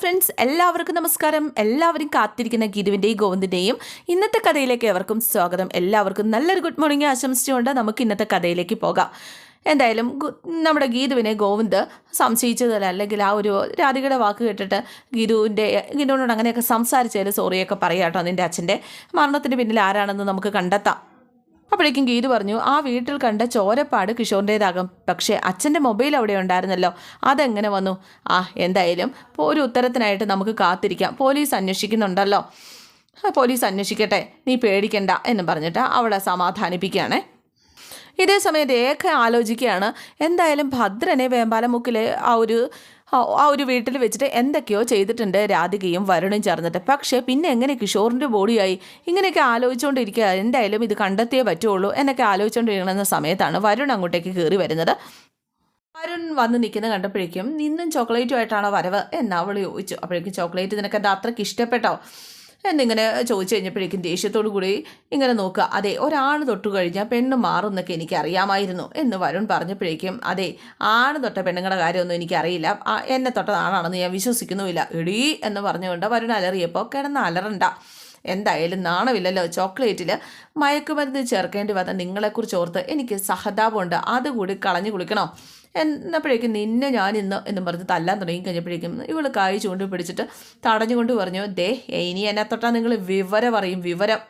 Friends എല്ലാവർക്കും നമസ്കാരം. എല്ലാവരും കാത്തിരിക്കുന്ന ഗിരുവിന്റെയും ഗോവിന്ദിന്റെയും ഇന്നത്തെ കഥയിലേക്ക് എവർക്കും സ്വാഗതം. എല്ലാവർക്കും നല്ലൊരു ഗുഡ് മോർണിംഗ് ആശംസിച്ചുകൊണ്ട് നമുക്ക് ഇന്നത്തെ കഥയിലേക്ക് പോകാം. എന്തായാലും നമ്മുടെ ഗീതുവിനെ ഗോവിന്ദ് സംശയിച്ചതല്ല അല്ലെങ്കിൽ ആ ഒരു രാധികയുടെ വാക്ക് കേട്ടിട്ട് ഗീതുവിന്റെ ഗീതുവിനോട് അങ്ങനെയൊക്കെ സംസാരിച്ചതിൽ സോറിയൊക്കെ പറയാം കേട്ടോ നിന്റെ അച്ഛന്റെ. മരണത്തിന് പിന്നിൽ ആരാണെന്ന് നമുക്ക് കണ്ടെത്താം. അപ്പോഴേക്കും ഗീതു പറഞ്ഞു ആ വീട്ടിൽ കണ്ട ചോരപ്പാട് കിഷോറിന്റേതാകും പക്ഷേ അച്ഛന്റെ മൊബൈൽ അവിടെ ഉണ്ടായിരുന്നല്ലോ. അതെങ്ങനെ വന്നു? ആ എന്തായാലും ഒരു ഉത്തരത്തിനായിട്ട് നമുക്ക് കാത്തിരിക്കാം. പോലീസ് അന്വേഷിക്കുന്നുണ്ടല്ലോ. പോലീസ് അന്വേഷിക്കട്ടെ. നീ പേടിക്കണ്ട എന്ന് പറഞ്ഞിട്ട് അവളെ സമാധാനിപ്പിക്കുകയാണേ. ഇതേ സമയത്ത് രേഖ ആലോചിക്കുകയാണ്. എന്തായാലും ഭദ്രനെ വേമ്പാലമുക്കിലെ ആ ഒരു ആ ഒരു വീട്ടിൽ വെച്ചിട്ട് എന്തൊക്കെയോ ചെയ്തിട്ടുണ്ട് രാധികയും വരുണും ചേർന്നിട്ട്. പക്ഷേ പിന്നെ എങ്ങനെ കിഷോറിന്റെ ബോഡിയായി ഇങ്ങനെയൊക്കെ ആലോചിച്ചുകൊണ്ടിരിക്കുക എന്തായാലും ഇത് കണ്ടെത്തിയേ പറ്റുള്ളൂ എന്നൊക്കെ ആലോചിച്ചുകൊണ്ടിരിക്കുന്ന സമയത്താണ് വരുൺ അങ്ങോട്ടേക്ക് കയറി വരുന്നത്. വരുൺ വന്ന് നിൽക്കുന്നത് കണ്ടപ്പോഴേക്കും നിന്നും ചോക്ലേറ്റുമായിട്ടാണോ വരവ്? എന്ന് ചോദിച്ചു. അപ്പോഴേക്കും ചോക്ലേറ്റ് നിനക്ക് എന്താ അത്രയ്ക്ക് ഇഷ്ടപ്പെട്ടോ? എന്നിങ്ങനെ ചോദിച്ചു കഴിഞ്ഞപ്പോഴേക്കും ദേഷ്യത്തോടു കൂടി ഇങ്ങനെ നോക്കുക. അതെ ഒരാണ് തൊട്ടു കഴിഞ്ഞാൽ പെണ്ണ് മാറും എന്നൊക്കെ എനിക്ക് അറിയാമായിരുന്നു എന്ന് വരുൺ പറഞ്ഞപ്പോഴേക്കും അതെ ആണ് തൊട്ട പെണ്ണുങ്ങളുടെ കാര്യമൊന്നും എനിക്കറിയില്ല. എന്നെ തൊട്ട ആണാണെന്ന് ഞാൻ വിശ്വസിക്കുന്നുമില്ല. എടീ എന്ന് പറഞ്ഞുകൊണ്ട് വരുൺ അലറിയപ്പോൾ കിടന്ന് അലറണ്ട. എന്തായാലും നാണമില്ലല്ലോ. ചോക്ലേറ്റിൽ മയക്കുമരുന്ന് ചേർക്കേണ്ടി വന്ന നിങ്ങളെക്കുറിച്ച് ഓർത്ത് എനിക്ക് സഹതാപമുണ്ട്. അതുകൂടി കളഞ്ഞു കുളിക്കണോ? എന്നപ്പോഴേക്കും നിന്നെ ഞാൻ ഇന്ന് എന്നും പറഞ്ഞ് തല്ലാൻ തുടങ്ങി കഴിഞ്ഞപ്പോഴേക്കും ഇവൾ കായ് ചൂണ്ടി പിടിച്ചിട്ട് തടഞ്ഞുകൊണ്ട് പറഞ്ഞു ദേ ഇനി എന്നെ തൊട്ടാൽ നിങ്ങൾ വിവരം അറിയും വിവരം.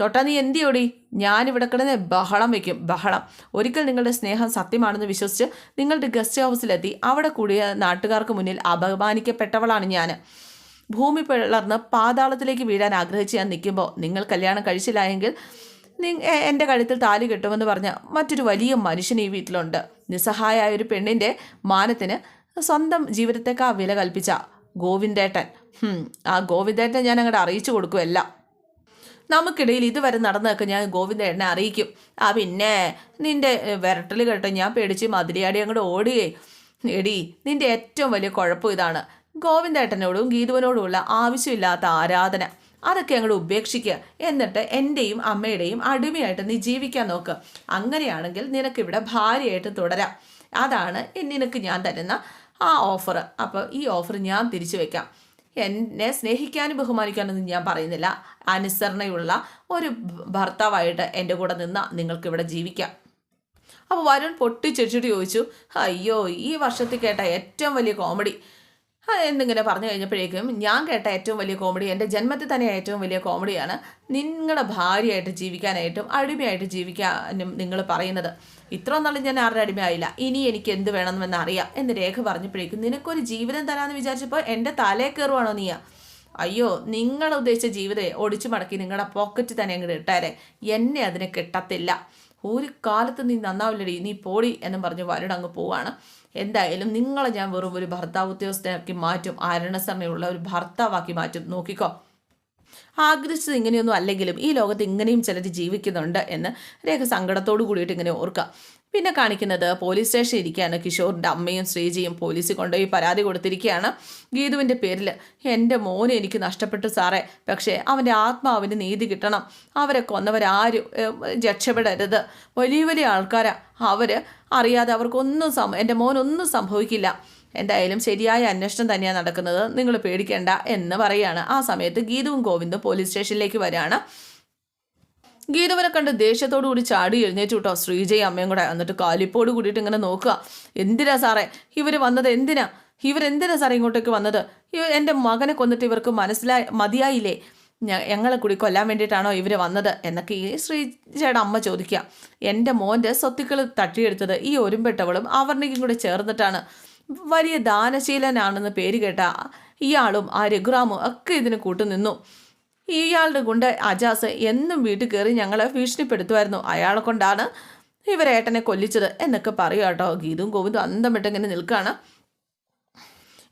തൊട്ടാ നീ എന്തിയോടി ഞാനിവിടെ കിടന്ന് ബഹളം വെക്കും ബഹളം. ഒരിക്കൽ നിങ്ങളുടെ സ്നേഹം സത്യമാണെന്ന് വിശ്വസിച്ച് നിങ്ങളുടെ ഗസ്റ്റ് ഹൗസിലെത്തി അവിടെ കൂടിയ നാട്ടുകാർക്ക് മുന്നിൽ അപമാനിക്കപ്പെട്ടവളാണ് ഞാൻ. ഭൂമി പിളർന്ന് പാതാളത്തിലേക്ക് വീഴാൻ ആഗ്രഹിച്ച് ഞാൻ നിൽക്കുമ്പോൾ നിങ്ങൾ കല്യാണം കഴിച്ചില്ലായെങ്കിൽ എന്റെ കഴുത്തിൽ താലി കെട്ടുമെന്ന് പറഞ്ഞ മറ്റൊരു വലിയ മനുഷ്യൻ ഈ വീട്ടിലുണ്ട്. നിസ്സഹായായ ഒരു പെണ്ണിന്റെ മാനത്തിന് സ്വന്തം ജീവിതത്തേക്കാ വില കൽപ്പിച്ച ഗോവിന്ദേട്ടൻ. ആ ഗോവിന്ദേട്ടൻ ഞാൻ അങ്ങോട്ട് അറിയിച്ചു കൊടുക്കുമല്ല നമുക്കിടയിൽ ഇതുവരെ നടന്നതൊക്കെ ഞാൻ ഗോവിന്ദേട്ടനെ അറിയിക്കും. ആ പിന്നെ നിന്റെ വിരട്ടൽ കേട്ടോ ഞാൻ പേടിച്ച് മതിലിയാടി അങ്ങോട്ട് ഓടുകയെ എടി നിന്റെ ഏറ്റവും വലിയ കുഴപ്പം ഇതാണ് ഗോവിന്ദേട്ടനോടും ഗീതുവിനോടുമുള്ള ആവശ്യമില്ലാത്ത ആരാധന. അതൊക്കെ അങ്ങോട്ട് ഉപേക്ഷിക്കുക എന്നിട്ട് എന്റെയും അമ്മയുടെയും അടിമയായിട്ട് നീ ജീവിക്കാൻ നോക്ക്. അങ്ങനെയാണെങ്കിൽ നിനക്കിവിടെ ഭാര്യയായിട്ട് തുടരാം. അതാണ് നിനക്ക് ഞാൻ തരുന്ന ആ ഓഫർ അപ്പോൾ ഈ ഓഫർ ഞാൻ തിരിച്ചു വയ്ക്കാം എന്നെ സ്നേഹിക്കാനും ബഹുമാനിക്കാനൊന്നും ഞാൻ പറയുന്നില്ല. അനുസരണയുള്ള ഒരു ഭർത്താവായിട്ട് എന്റെ കൂടെ നിന്ന് നിങ്ങൾക്കിവിടെ ജീവിക്കാം. അപ്പോൾ വരുൺ പൊട്ടിച്ചെടിച്ചിട്ട് ചോദിച്ചു അയ്യോ ഈ വർഷത്തിൽ കേട്ട ഏറ്റവും വലിയ കോമഡി എന്നിങ്ങനെ പറഞ്ഞു കഴിഞ്ഞപ്പോഴേക്കും ഞാൻ കേട്ട ഏറ്റവും വലിയ കോമഡി എന്റെ ജന്മത്തിൽ തന്നെ ഏറ്റവും വലിയ കോമഡിയാണ് നിങ്ങളുടെ ഭാര്യയായിട്ട് ജീവിക്കാനായിട്ടും അടിമയായിട്ട് ജീവിക്കാനും നിങ്ങൾ പറയുന്നത്. ഇത്ര നാളും ഞാൻ ആരുടെ അടിമയായില്ല. ഇനി എനിക്ക് എന്ത് വേണമെന്ന് അറിയാം എന്ന് രേഖ പറഞ്ഞപ്പോഴേക്കും നിനക്കൊരു ജീവിതം തരാമെന്ന് വിചാരിച്ചപ്പോൾ എന്റെ തലേ കയറുവാണോ നീയാ? അയ്യോ നിങ്ങൾ ഉദ്ദേശിച്ച ജീവിതം ഒടിച്ചു മടക്കി നിങ്ങളുടെ പോക്കറ്റ് തന്നെ അങ്ങോട്ട് ഇട്ടാരെ. എന്നെ അതിനെ കിട്ടത്തില്ല. ഒരു കാലത്ത് നീ നന്നാവില്ലടി നീ പോടി എന്നും പറഞ്ഞ് വരുൺ അങ്ങ് പോവാണ്. എന്തായാലും നിങ്ങളെ ഞാൻ വെറും ഒരു ഭർത്താവ് ഉദ്യോഗസ്ഥനാക്കി മാറ്റും ആരണസരണയുള്ള ഒരു ഭർത്താവാക്കി മാറ്റും. നോക്കിക്കോ. ആഗ്രഹിച്ചത് ഇങ്ങനെയൊന്നും അല്ലെങ്കിലും ഈ ലോകത്ത് ഇങ്ങനെയും ചിലർ ജീവിക്കുന്നുണ്ട് എന്ന് രേഖ സങ്കടത്തോടു കൂടിയിട്ട് ഇങ്ങനെ ഓർക്കുക പിന്നെ കാണിക്കുന്നത് പോലീസ് സ്റ്റേഷനിൽ ഇരിക്കുകയാണ് കിഷോറിന്റെ അമ്മയും ശ്രീജിയും പോലീസിൽ കൊണ്ടുപോയി പരാതി കൊടുത്തിരിക്കുകയാണ്. ഗീതുവിന്റെ പേരിൽ എന്റെ മോനെ എനിക്ക് നഷ്ടപ്പെട്ടു സാറേ. പക്ഷേ അവന്റെ ആത്മാവിന് നീതി കിട്ടണം. അവരെ കൊന്നവരാരും രക്ഷപ്പെടരുത്. വലിയ വലിയ ആൾക്കാരാണ് അവർ അറിയാതെ അവർക്കൊന്നും സം എന്റെ മോനൊന്നും സംഭവിക്കില്ല. എന്തായാലും ശരിയായ അന്വേഷണം തന്നെയാണ് നടക്കുന്നത്. നിങ്ങൾ പേടിക്കേണ്ട എന്ന് പറയാണ്. ആ സമയത്ത് ഗീതുവും ഗോവിന്ദും പോലീസ് സ്റ്റേഷനിലേക്ക് വരികയാണ്. ഗീതവനെ കണ്ട് ദേഷ്യത്തോടു കൂടി ചാടി എഴുന്നേറ്റ് വിട്ടോ ശ്രീജയും അമ്മയും കൂടെ. എന്നിട്ട് കാലിപ്പോട് കൂടിയിട്ട് ഇങ്ങനെ നോക്കുക. എന്തിനാ സാറേ? ഇവർ വന്നത് എന്തിനാ? ഇവരെന്തിനാ സാറേ ഇങ്ങോട്ടേക്ക് വന്നത്? എന്റെ മകനെ കൊന്നിട്ട് ഇവർക്ക് മനസ്സിലായി മതിയായില്ലേ? ഞങ്ങളെ കൂടി കൊല്ലാൻ വേണ്ടിയിട്ടാണോ ഇവർ വന്നത്? എന്നൊക്കെ ഈ ശ്രീജയുടെ അമ്മ ചോദിക്കുക. എന്റെ മോന്റെ സ്വത്തുക്കൾ തട്ടിയെടുത്തത് ഈ ഒരുമ്പെട്ടവളും അവർണിക്കും കൂടെ ചേർന്നിട്ടാണ്. വലിയ ദാനശീലനാണെന്ന് പേര് കേട്ട ഇയാളും ആ രഘുറാമും ഒക്കെ ഇതിന് കൂട്ടുനിന്നു. ഇയാളുടെ ഗുണ്ട അജാസ് എന്നും വീട്ടിൽ കയറി ഞങ്ങളെ ഭീഷണിപ്പെടുത്തുമായിരുന്നു. അയാളെ കൊണ്ടാണ് ഇവരേട്ടനെ കൊല്ലിച്ചത് എന്നൊക്കെ പറയുക കേട്ടോ. ഗീതും ഗോവിന്ദും അന്തം വിട്ടിങ്ങനെ നിൽക്കുകയാണ്.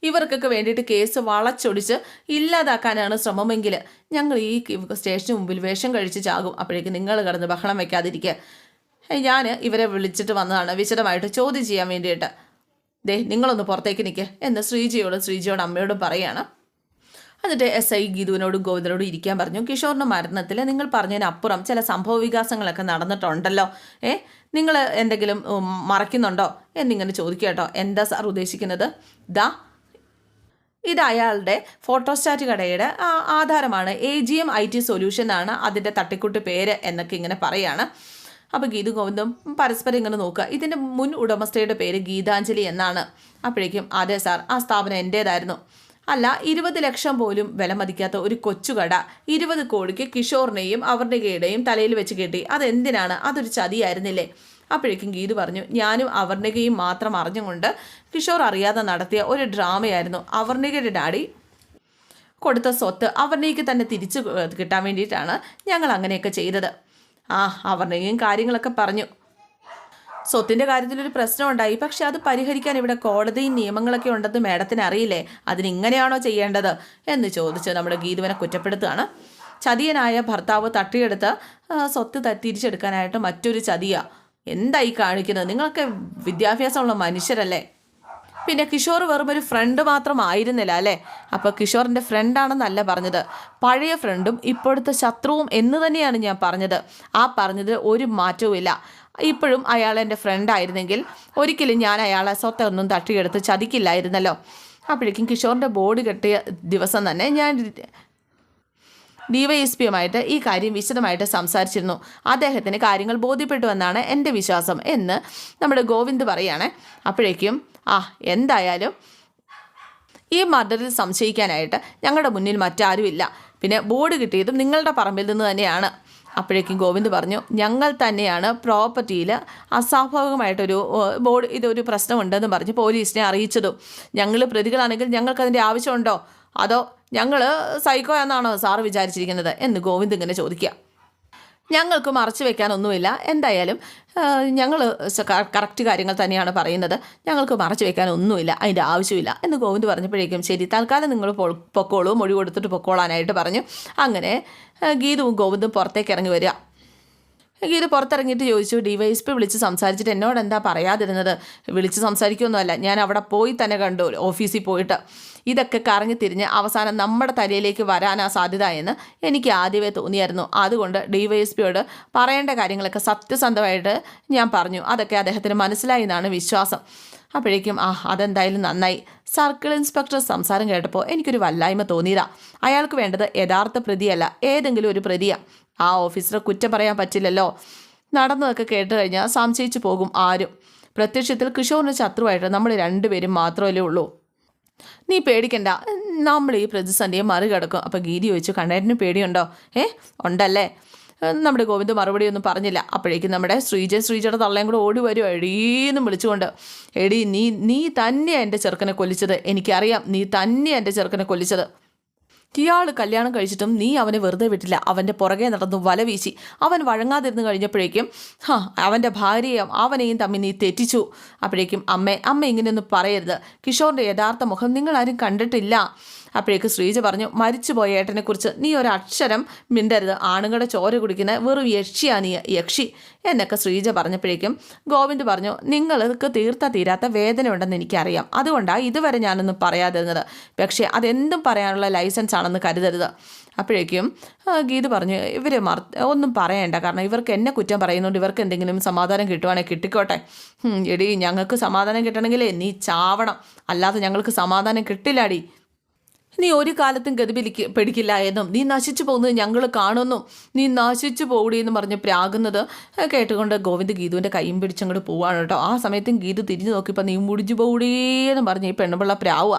ഇവർക്കൊക്കെ വേണ്ടിയിട്ട് കേസ് വളച്ചൊടിച്ച് ഇല്ലാതാക്കാനാണ് ശ്രമമെങ്കിൽ ഞങ്ങൾ ഈ സ്റ്റേഷന് മുമ്പിൽ വേഷം കഴിച്ച് ചാകും. അപ്പോഴേക്ക് നിങ്ങൾ കിടന്ന് ബഹളം വെക്കാതിരിക്കുക. ഞാൻ ഇവരെ വിളിച്ചിട്ട് വന്നതാണ്. വിശദമായിട്ട് ചോദ്യം ചെയ്യാൻ വേണ്ടിയിട്ട്. ദേ നിങ്ങളൊന്ന് പുറത്തേക്ക് നിൽക്കുക എന്ന് ശ്രീജിയോടും ശ്രീജിയോടും അമ്മയോടും പറയാണ് എന്നിട്ട് എസ് ഐ ഗീതുവിനോടും ഗോവിന്ദനോടും ഇരിക്കാൻ പറഞ്ഞു. കിഷോറിന്റെ മരണത്തിൽ നിങ്ങൾ പറഞ്ഞതിനപ്പുറം ചില സംഭവ വികാസങ്ങളൊക്കെ നടന്നിട്ടുണ്ടല്ലോ. ഏ നിങ്ങൾ എന്തെങ്കിലും മറയ്ക്കുന്നുണ്ടോ? എന്നിങ്ങനെ ചോദിക്കുക എന്താ സാർ ഉദ്ദേശിക്കുന്നത്? ദാ ഇത് അയാളുടെ ഫോട്ടോസ്റ്റാറ്റ് കടയുടെ ആധാരമാണ്. A G M I T solution ആണ് അതിന്റെ തട്ടിക്കൂട്ട് പേര് എന്നൊക്കെ ഇങ്ങനെ പറയാണ്. അപ്പോൾ ഗീതു ഗോവിന്ദും പരസ്പരം ഇങ്ങനെ നോക്കുക. ഇതിന്റെ മുൻ ഉടമസ്ഥയുടെ പേര് ഗീതാഞ്ജലി എന്നാണ്. അപ്പോഴേക്കും അതെ സാർ ആ സ്ഥാപനം എന്റേതായിരുന്നു അല്ല ഇരുപത് ലക്ഷം പോലും വില മതിക്കാത്ത ഒരു കൊച്ചുകട ഇരുപത് കോടിക്ക് കിഷോറിനെയും അവരുടെ അവർണികയുടെയും തലയിൽ വെച്ച് കെട്ടി. അതെന്തിനാണ്? അതൊരു ചതിയായിരുന്നില്ലേ? അപ്പോഴേക്കും ഗീതു പറഞ്ഞു ഞാനും അവർണികയും മാത്രം അറിഞ്ഞുകൊണ്ട് കിഷോർ അറിയാതെ നടത്തിയ ഒരു ഡ്രാമയായിരുന്നു അവർണികയുടെ ഡാഡി. കൊടുത്ത സ്വത്ത് അവർണയ്ക്ക് തന്നെ തിരിച്ചു കിട്ടാൻ വേണ്ടിയിട്ടാണ് ഞങ്ങൾ അങ്ങനെയൊക്കെ ചെയ്തത്. ആ അവർണയും കാര്യങ്ങളൊക്കെ പറഞ്ഞു. സ്വത്തിന്റെ കാര്യത്തിലൊരു പ്രശ്നം ഉണ്ടായി പക്ഷെ അത് പരിഹരിക്കാൻ ഇവിടെ കോടതിയും നിയമങ്ങളൊക്കെ ഉണ്ടെന്ന് മാഡത്തിന് അറിയില്ലേ? അതിനിങ്ങനെയാണോ ചെയ്യേണ്ടത്? എന്ന് ചോദിച്ച് നമ്മുടെ ഗീതുവിനെ കുറ്റപ്പെടുത്തുകയാണ്. ചതിയനായ ഭർത്താവ് തട്ടിയെടുത്ത് സ്വത്ത് തിരിച്ചെടുക്കാനായിട്ട് മറ്റൊരു ചതിയ. എന്തായി കാണിക്കുന്നത്? നിങ്ങളൊക്കെ വിദ്യാഭ്യാസമുള്ള മനുഷ്യരല്ലേ? പിന്നെ കിഷോർ വെറും ഒരു ഫ്രണ്ട് മാത്രം ആയിരുന്നില്ല അല്ലേ? അപ്പോൾ കിഷോറിന്റെ ഫ്രണ്ടാണെന്നല്ല പറഞ്ഞത്. പഴയ ഫ്രണ്ടും ഇപ്പോഴത്തെ ശത്രുവും എന്ന് തന്നെയാണ് ഞാൻ പറഞ്ഞത്. ആ പറഞ്ഞത് ഒരു മാറ്റവുമില്ല. ഇപ്പോഴും അയാൾ എന്റെ ഫ്രണ്ട് ആയിരുന്നെങ്കിൽ ഒരിക്കലും ഞാൻ അയാളെ സ്വത്തൊന്നും തട്ടിയെടുത്ത് ചതിക്കില്ലായിരുന്നല്ലോ. അപ്പോഴേക്കും കിഷോറിന്റെ ബോർഡ് കെട്ടിയ ദിവസം തന്നെ ഞാൻ ഡിവൈഎസ്പിയുമായിട്ട് ഈ കാര്യം വിശദമായിട്ട് സംസാരിച്ചിരുന്നു. അദ്ദേഹത്തിന് കാര്യങ്ങൾ ബോധ്യപ്പെട്ടു എന്നാണ് എന്റെ വിശ്വാസം എന്ന് നമ്മുടെ ഗോവിന്ദ് പറയുകയാണ്. അപ്പോഴേക്കും ആ എന്തായാലും ഈ മർഡറിൽ സംശയിക്കാനായിട്ട് ഞങ്ങളുടെ മുന്നിൽ മറ്റാരുമില്ല. പിന്നെ ബോർഡ് കിട്ടിയതും നിങ്ങളുടെ പറമ്പിൽ നിന്ന് തന്നെയാണ്. അപ്പോഴേക്കും ഗോവിന്ദ് പറഞ്ഞു ഞങ്ങൾ തന്നെയാണ് പ്രോപ്പർട്ടിയിൽ അസ്വാഭാവികമായിട്ടൊരു ബോർഡ് ഇതൊരു പ്രശ്നമുണ്ടെന്ന് പറഞ്ഞ് പോലീസിനെ അറിയിച്ചതും. ഞങ്ങൾ പ്രതികളാണെങ്കിൽ ഞങ്ങൾക്കതിന്റെ ആവശ്യമുണ്ടോ? അതോ ഞങ്ങൾ സൈക്കോ എന്നാണോ സാറ് വിചാരിച്ചിരിക്കുന്നത്? എന്ന് ഗോവിന്ദ് ഇങ്ങനെ ചോദിക്കുക. ഞങ്ങൾക്ക് മറച്ചു വെക്കാനൊന്നുമില്ല. എന്തായാലും ഞങ്ങൾ കറക്റ്റ് കാര്യങ്ങൾ തന്നെയാണ് പറയുന്നത്. ഞങ്ങൾക്ക് മറച്ചു വെക്കാനൊന്നുമില്ല. അതിന്റെ ആവശ്യമില്ല എന്ന് ഗോവിന്ദ് പറഞ്ഞപ്പോഴേക്കും ശരി തൽക്കാലം നിങ്ങൾ പൊക്കോളൂ മൊഴി കൊടുത്തിട്ട് പൊക്കോളാനായിട്ട് പറഞ്ഞു. അങ്ങനെ ഗീതുവും ഗോവിന്ദും പുറത്തേക്ക് ഇറങ്ങി വരിക. ഗീത പുറത്തിറങ്ങിയിട്ട് ചോദിച്ചു ഡിവൈഎസ്പി വിളിച്ച് സംസാരിച്ചിട്ട് എന്നോട് എന്താ പറയാതിരുന്നത്? വിളിച്ച് സംസാരിക്കുമൊന്നുമല്ല ഞാൻ അവിടെ പോയി തന്നെ കണ്ടു ഓഫീസിൽ പോയിട്ട്. ഇതൊക്കെ കറങ്ങി തിരിഞ്ഞ് അവസാനം നമ്മുടെ തലയിലേക്ക് വരാനാ സാധ്യത എന്ന് എനിക്ക് ആദ്യമേ തോന്നിയായിരുന്നു. അതുകൊണ്ട് ഡിവൈഎസ്പിയോട് പറയേണ്ട കാര്യങ്ങളൊക്കെ സത്യസന്ധമായിട്ട് ഞാൻ പറഞ്ഞു. അതൊക്കെ അദ്ദേഹത്തിന് മനസ്സിലായി എന്നാണ് വിശ്വാസം. അപ്പോഴേക്കും ആ അതെന്തായാലും നന്നായി. സർക്കിൾ ഇൻസ്പെക്ടർ സംസാരം കേട്ടപ്പോൾ എനിക്കൊരു വല്ലായ്മ തോന്നിയതാ. അയാൾക്ക് വേണ്ടത് യഥാർത്ഥ പ്രതിയല്ല ഏതെങ്കിലും ഒരു പ്രതിയാ. ആ ഓഫീസറെ കുറ്റം പറയാൻ പറ്റില്ലല്ലോ. നടന്നതൊക്കെ കേട്ട് കഴിഞ്ഞാൽ സംശയിച്ചു പോകും ആരും. പ്രത്യക്ഷത്തിൽ കിഷോറിന് ശത്രുവായിട്ട് നമ്മൾ രണ്ടുപേരും മാത്രമല്ലേ ഉള്ളൂ. നീ പേടിക്കണ്ട. നമ്മൾ ഈ പ്രതിസന്ധിയെ മറികടക്കും. അപ്പോൾ ഗീതി ചോദിച്ചു കണ്ണേരന് പേടിയുണ്ടോ? ഏ ഉണ്ടല്ലേ. നമ്മുടെ ഗോവിന്ദ് മറുപടി ഒന്നും പറഞ്ഞില്ല. അപ്പോഴേക്കും നമ്മുടെ ശ്രീജ ശ്രീജയുടെ തള്ളയും കൂടെ ഓടി വരും എടീന്നും വിളിച്ചുകൊണ്ട്. എടി നീ നീ തന്നെയാണ് എന്റെ ചെറുക്കനെ കൊല്ലിച്ചത്. എനിക്കറിയാം നീ തന്നെയാണ് എന്റെ ചെറുക്കനെ കൊല്ലിച്ചത്. ഇയാൾ കല്യാണം കഴിച്ചിട്ടും നീ അവനെ വെറുതെ വിട്ടില്ല. അവന്റെ പുറകെ നടന്നു വല വീശി. അവൻ വഴങ്ങാതിരുന്ന് കഴിഞ്ഞപ്പോഴേക്കും ഹാ അവന്റെ ഭാര്യയും അവനെയും തമ്മിൽ നീ തെറ്റിച്ചു. അപ്പോഴേക്കും അമ്മ അമ്മ ഇങ്ങനെയൊന്നും പറയരുത്. കിഷോറിന്റെ യഥാർത്ഥ മുഖം നിങ്ങളാരും കണ്ടിട്ടില്ല. അപ്പോഴേക്ക് ശ്രീജ പറഞ്ഞു മരിച്ചുപോയ ഏട്ടനെക്കുറിച്ച് നീ ഒരക്ഷരം മിണ്ടരുത്. ആണുങ്ങളുടെ ചോര കുടിക്കുന്ന വെറും യക്ഷിയാ നീ യക്ഷി. എന്നൊക്കെ ശ്രീജ പറഞ്ഞപ്പോഴേക്കും ഗോവിന്ദ് പറഞ്ഞു നിങ്ങൾക്ക് തീർത്ത തീരാത്ത വേദന ഉണ്ടെന്ന് എനിക്കറിയാം. അതുകൊണ്ടാണ് ഇതുവരെ ഞാനൊന്നും പറയാതിരുന്നത്. പക്ഷേ അതെന്തും പറയാനുള്ള ലൈസൻസ് ആണെന്ന് കരുതരുത്. അപ്പോഴേക്കും ഗീത് പറഞ്ഞു ഇവർ ഒന്നും പറയണ്ട. കാരണം ഇവർക്ക് എന്നെ കുറ്റം പറയുന്നുണ്ട് ഇവർക്ക് എന്തെങ്കിലും സമാധാനം കിട്ടുവാണെങ്കിൽ കിട്ടിക്കോട്ടെ. എടി ഞങ്ങൾക്ക് സമാധാനം കിട്ടണമെങ്കിൽ നീ ചാവണം. അല്ലാതെ ഞങ്ങൾക്ക് സമാധാനം കിട്ടില്ലാടി. നീ ഒരു കാലത്തും ഗതി പിടിക്ക പിടിക്കില്ല എന്നും. നീ നശിച്ചു പോകുന്നത് ഞങ്ങൾ കാണുന്നു. നീ നശിച്ചു പോകൂടി എന്ന് പറഞ്ഞ് പ്രാകുന്നത് കേട്ടുകൊണ്ട് ഗോവിന്ദ് ഗീതുവിന്റെ കൈയും പിടിച്ചങ്ങോട്ട് പോവാണ് കേട്ടോ. ആ സമയത്തും ഗീതു തിരിഞ്ഞു നോക്കിയപ്പോൾ നീ മുടിഞ്ഞു പോകൂടി എന്ന് പറഞ്ഞ് ഈ പെണ്ണുപിള്ള പ്രാവുക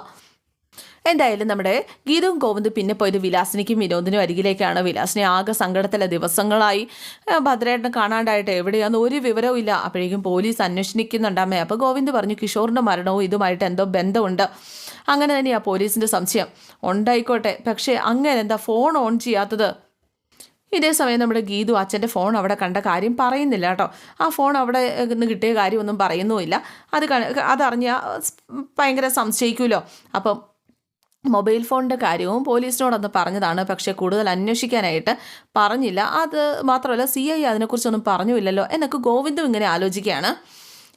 എന്തായാലും നമ്മുടെ ഗീതവും ഗോവിന്ദും പിന്നെ പോയത് വിലാസിനിക്കും വിനോദിനും അരികിലേക്കാണ്. വിലാസിനെ ആകെ സങ്കടത്തിലെ ദിവസങ്ങളായി. ഭദ്രേട്ടനെ കാണാണ്ടായിട്ട് എവിടെയാണെന്ന് ഒരു വിവരവും ഇല്ല. അപ്പോഴേക്കും പോലീസ് അന്വേഷിക്കുന്നുണ്ടാമേ അപ്പോൾ ഗോവിന്ദ് പറഞ്ഞു കിഷോറിന്റെ മരണവും ഇതുമായിട്ട് എന്തോ ബന്ധമുണ്ട്. അങ്ങനെ തന്നെയാണ് പോലീസിന്റെ സംശയം. ഉണ്ടായിക്കോട്ടെ. പക്ഷേ അങ്ങനെ എന്താ ഫോൺ ഓൺ ചെയ്യാത്തത്? ഇതേ സമയം നമ്മുടെ ഗീതു അച്ഛന്റെ ഫോൺ അവിടെ കണ്ട കാര്യം പറയുന്നില്ല കേട്ടോ. ആ ഫോൺ അവിടെ നിന്ന് കിട്ടിയ കാര്യമൊന്നും പറയുന്നുമില്ല. അത് ക- അതറിഞ്ഞ ഭയങ്കര സംശയിക്കുമല്ലോ അപ്പം മൊബൈൽ ഫോണിന്റെ കാര്യവും പോലീസിനോടൊന്ന് പറഞ്ഞതാണ്. പക്ഷേ കൂടുതൽ അന്വേഷിക്കാനായിട്ട് പറഞ്ഞില്ല. അത് മാത്രമല്ല സി ഐ അതിനെക്കുറിച്ചൊന്നും പറഞ്ഞുമില്ലല്ലോ എന്നൊക്കെ ഗോവിന്ദും ഇങ്ങനെ ആലോചിക്കുകയാണ്.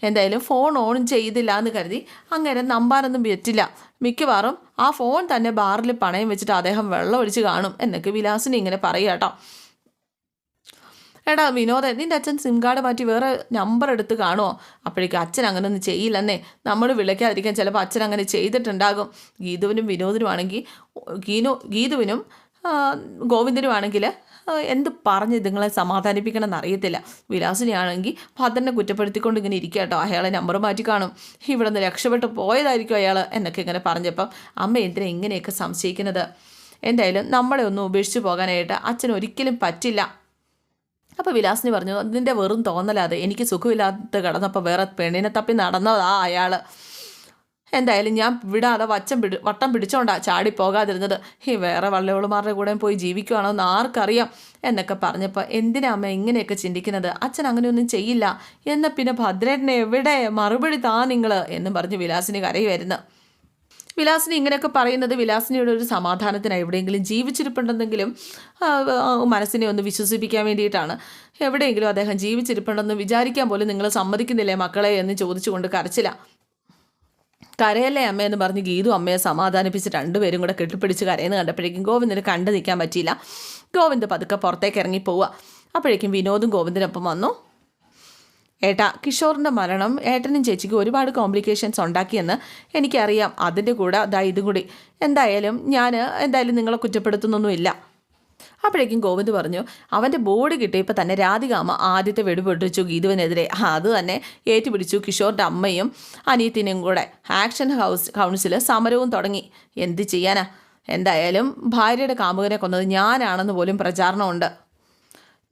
എന്തായാലും ഫോൺ ഓൺ ചെയ്തില്ല എന്ന് കരുതി അങ്ങനെ നമ്പാനൊന്നും പറ്റില്ല. മിക്കവാറും ആ ഫോൺ തന്നെ ബാറിൽ പണയം വെച്ചിട്ട് അദ്ദേഹം വെള്ളം ഒഴിച്ച് കാണും എന്നൊക്കെ വിലാസിനി ഇങ്ങനെ പറയുക കേട്ടോ. എടാ വിനോദേ നിന്റെ അച്ഛൻ സിം കാർഡ് മാറ്റി വേറെ നമ്പർ എടുത്ത് കാണുമോ അപ്പോഴേക്കും അച്ഛൻ അങ്ങനെ ഒന്നും ചെയ്യില്ലെന്നേ. നമ്മൾ വിളിക്കാതിരിക്കാൻ ചിലപ്പോൾ അച്ഛൻ അങ്ങനെ ചെയ്തിട്ടുണ്ടാകും. ഗീതുവിനും വിനോദിനുമാണെങ്കിൽ ഗീനു ഗീതുവിനും ഗോവിന്ദനും ഗോവിന്ദനുമാണെങ്കിൽ എന്ത് പറഞ്ഞ് ഇതുങ്ങളെ സമാധാനിപ്പിക്കണം എന്നറിയത്തില്ല വിലാസിനെയാണെങ്കിൽ ഭദ്രനെ കുറ്റപ്പെടുത്തിക്കൊണ്ട് ഇങ്ങനെ ഇരിക്കുക കേട്ടോ. അയാളെ നമ്പർ മാറ്റി കാണും. ഇവിടെ നിന്ന് രക്ഷപ്പെട്ട് പോയതായിരിക്കും അയാൾ എന്നൊക്കെ ഇങ്ങനെ പറഞ്ഞപ്പം അമ്മ എന്തിനാ ഇങ്ങനെയൊക്കെ സംശയിക്കുന്നത്? എന്തായാലും നമ്മളെ ഒന്നും ഉപേക്ഷിച്ച് പോകാനായിട്ട് അച്ഛൻ ഒരിക്കലും പറ്റില്ല. അപ്പോൾ വിലാസിനി പറഞ്ഞു അതിന്റെ വെറും തോന്നലാതെ എനിക്ക് സുഖമില്ലാത്ത കിടന്നപ്പോൾ വേറെ പെണ്ണിനെ തപ്പി നടന്നതാ അയാൾ എന്തായാലും ഞാൻ വിടാതെ വച്ചം പിടി വട്ടം പിടിച്ചോണ്ടാ ചാടി പോകാതിരുന്നത്. ഈ വേറെ വള്ളയോളുമാരുടെ കൂടെ പോയി ജീവിക്കുവാണോ എന്ന് ആർക്കറിയാം. എന്നൊക്കെ പറഞ്ഞപ്പോൾ എന്തിനാ അമ്മ ഇങ്ങനെയൊക്കെ ചിന്തിക്കുന്നത്? അച്ഛൻ അങ്ങനെയൊന്നും ചെയ്യില്ല. എന്ന പിന്നെ ഭദ്രേട്ടനെ എവിടെ? മറുപടി താ നിങ്ങൾ എന്നും പറഞ്ഞ് വിലാസിന് കരയുമായിരുന്നു. വിലാസിനി ഇങ്ങനെയൊക്കെ പറയുന്നത് വിലാസിനിയുടെ ഒരു സമാധാനത്തിനായി എവിടെയെങ്കിലും ജീവിച്ചിരിപ്പുണ്ടെന്നെങ്കിലും മനസ്സിനെ ഒന്ന് വിശ്വസിപ്പിക്കാൻ വേണ്ടിയിട്ടാണ്. എവിടെയെങ്കിലും അദ്ദേഹം ജീവിച്ചിരിപ്പുണ്ടെന്ന് വിചാരിക്കാൻ പോലും നിങ്ങൾ സമ്മതിക്കുന്നില്ലേ മക്കളെ എന്ന് ചോദിച്ചുകൊണ്ട് കരച്ചില്ല കരയല്ലേ അമ്മയെന്ന് പറഞ്ഞ് ഗീതു അമ്മയെ സമാധാനിപ്പിച്ച് രണ്ടുപേരും കൂടെ കെട്ടിപ്പിടിച്ച് കരയെന്ന് കണ്ടപ്പോഴേക്കും ഗോവിന്ദന് കണ്ടു നിൽക്കാൻ പറ്റിയില്ല. ഗോവിന്ദ് പതുക്കെ പുറത്തേക്ക് ഇറങ്ങി പോവുക. അപ്പോഴേക്കും വിനോദും ഗോവിന്ദനൊപ്പം വന്നു. ഏട്ടാ കിഷോറിന്റെ മരണം ഏട്ടനും ചേച്ചിക്ക് ഒരുപാട് കോംപ്ലിക്കേഷൻസ് ഉണ്ടാക്കിയെന്ന് എനിക്കറിയാം. അതിന്റെ കൂടെ അതാ ഇതും കൂടി. എന്തായാലും ഞാൻ എന്തായാലും നിങ്ങളെ കുറ്റപ്പെടുത്തുന്നൊന്നുമില്ല. അപ്പോഴേക്കും ഗോവിന്ദ് പറഞ്ഞു അവന്റെ ബോർഡ് കിട്ടിയപ്പോൾ തന്നെ രാധികാമ ആദ്യത്തെ വെടിപൊട്ടിച്ചു ഗീതുവിനെതിരെ. അത് തന്നെ ഏറ്റുപിടിച്ചു കിഷോറിന്റെ അമ്മയും അനിയത്തിനെയും കൂടെ. ആക്ഷൻ ഹൗസ് കൗൺസിൽ സമരവും തുടങ്ങി. എന്ത് ചെയ്യാനാ? എന്തായാലും ഭാര്യയുടെ കാമുകനെ കൊന്നത് ഞാനാണെന്ന് പോലും പ്രചാരണമുണ്ട്.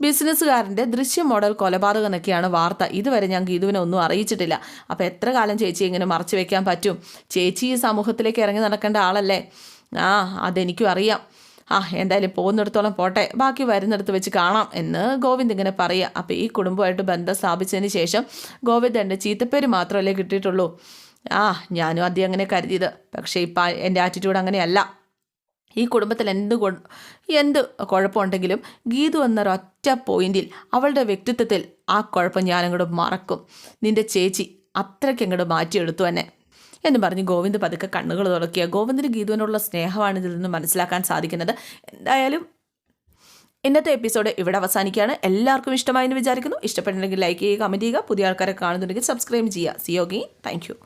ബിസിനസ്സുകാരന്റെ ദൃശ്യ മോഡൽ കൊലപാതകം എന്നൊക്കെയാണ് വാർത്ത. ഇതുവരെ ഞാൻ ഗീതുവിനെ ഒന്നും അറിയിച്ചിട്ടില്ല. അപ്പോൾ എത്ര കാലം ചേച്ചി ഇങ്ങനെ മറച്ചു വെക്കാൻ പറ്റും? ചേച്ചി ഈ സമൂഹത്തിലേക്ക് ഇറങ്ങി നടക്കേണ്ട ആളല്ലേ? ആ അതെനിക്കും അറിയാം. ആ എന്തായാലും പോകുന്നിടത്തോളം പോട്ടെ. ബാക്കി വരുന്നിടത്ത് വെച്ച് കാണാം എന്ന് ഗോവിന്ദ് ഇങ്ങനെ പറയുക. അപ്പോൾ ഈ കുടുംബമായിട്ട് ബന്ധം സ്ഥാപിച്ചതിന് ശേഷം ഗോവിന്ദ് എന്റെ ചീത്തപ്പേര് മാത്രമല്ലേ കിട്ടിയിട്ടുള്ളൂ. ആ ഞാനും ആദ്യം അങ്ങനെ കരുതിയത്. പക്ഷേ ഇപ്പം എന്റെ ആറ്റിറ്റ്യൂഡ് അങ്ങനെയല്ല. ഈ കുടുംബത്തിൽ എന്ത് എന്ത് കുഴപ്പമുണ്ടെങ്കിലും ഗീതു എന്നൊരൊറ്റ പോയിന്റിൽ അവളുടെ വ്യക്തിത്വത്തിൽ ആ കുഴപ്പം ഞാനങ്ങോട്ട് മറക്കും. നിന്റെ ചേച്ചി അത്രയ്ക്ക് അങ്ങോട്ട് മാറ്റിയെടുത്തു തന്നെ എന്ന് പറഞ്ഞ് ഗോവിന്ദ് പതുക്കെ കണ്ണുകൾ തുറക്കിയ ഗോവിന്ദിന് ഗീതുവിനോടുള്ള സ്നേഹമാണ് ഇതിൽ നിന്ന് മനസ്സിലാക്കാൻ സാധിക്കുന്നത്. എന്തായാലും ഇന്നത്തെ എപ്പിസോഡ് ഇവിടെ അവസാനിക്കുകയാണ്. എല്ലാവർക്കും ഇഷ്ടമായെന്ന് വിചാരിക്കുന്നു. ഇഷ്ടപ്പെട്ടിട്ടുണ്ടെങ്കിൽ ലൈക്ക് ചെയ്യുക കമന്റ് ചെയ്യുക. പുതിയ ആൾക്കാരെ കാണുന്നുണ്ടെങ്കിൽ സബ്സ്ക്രൈബ് ചെയ്യുക. സിയോഗി താങ്ക് യു